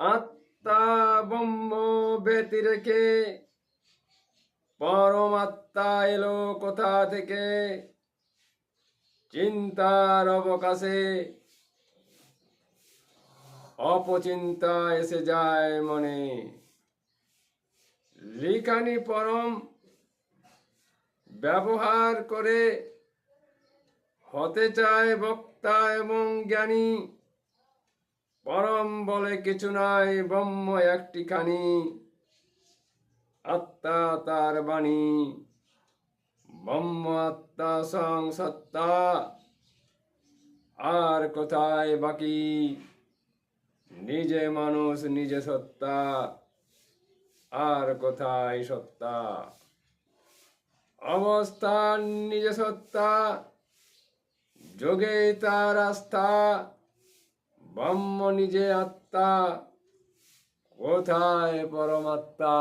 আত্মা ব্রহ্ম ব্যতি রেখে পরমাত্মা এলো কোথা থেকে? চিন্তার অবকাশে। অপচিন্তা এসে যায় মনে। লিখানি পরম ব্যবহার করে হতে চায় বক্তা এবং জ্ঞানী। পরম বলে কিছু নাই, ব্রহ্ম একটি খানি আত্মা তার বাণী। ব্রহ্ম আত্মা সং সত্তা। আর কোথায় বাকি? নিজে মানুষ, নিজে সত্তা। আর কোথায় সত্তা? অবস্থান নিজে সত্তা। যোগে তার আস্থা। ব্রহ্ম নিজে আত্মা কোথায় পরমাত্মা?